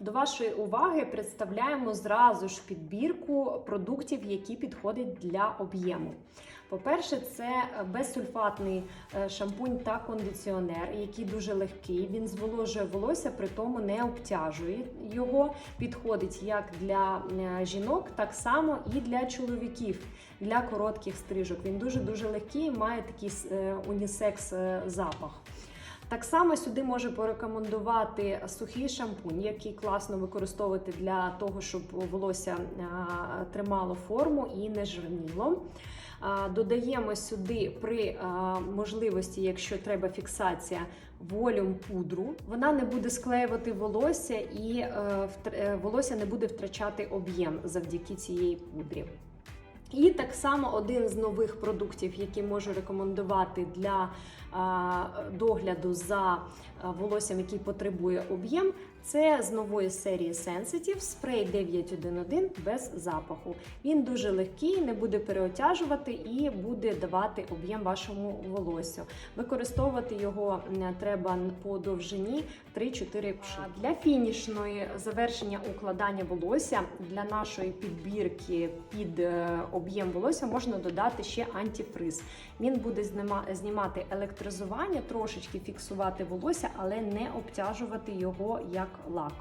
До вашої уваги представляємо зразу ж підбірку продуктів, які підходять для об'єму. По-перше, це безсульфатний е, шампунь та кондиціонер, який дуже легкий. Він зволожує волосся, при тому не обтяжує його. Підходить як для е, жінок, так само і для чоловіків для коротких стрижок. Він дуже дуже легкий, має такий е, унісекс е, запах. Так само сюди можу порекомендувати сухий шампунь, який класно використовувати для того, щоб волосся тримало форму і не жирніло. Додаємо сюди при можливості, якщо треба фіксація, волюм пудру. Вона не буде склеювати волосся і е, е, волосся не буде втрачати об'єм завдяки цієї пудрі. І так само один з нових продуктів, які можу рекомендувати для догляду за волоссям, який потребує об'єм, це з нової серії Sensitive спрей 911 без запаху. Він дуже легкий, не буде переотяжувати і буде давати об'єм вашому волоссю. Використовувати його треба по довжині 3-4 пши. Для фінішної завершення укладання волосся для нашої підбірки під е, об'єм волосся можна додати ще антифриз. Він буде знімати електризування, трошечки фіксувати волосся, але не обтяжувати його як лак.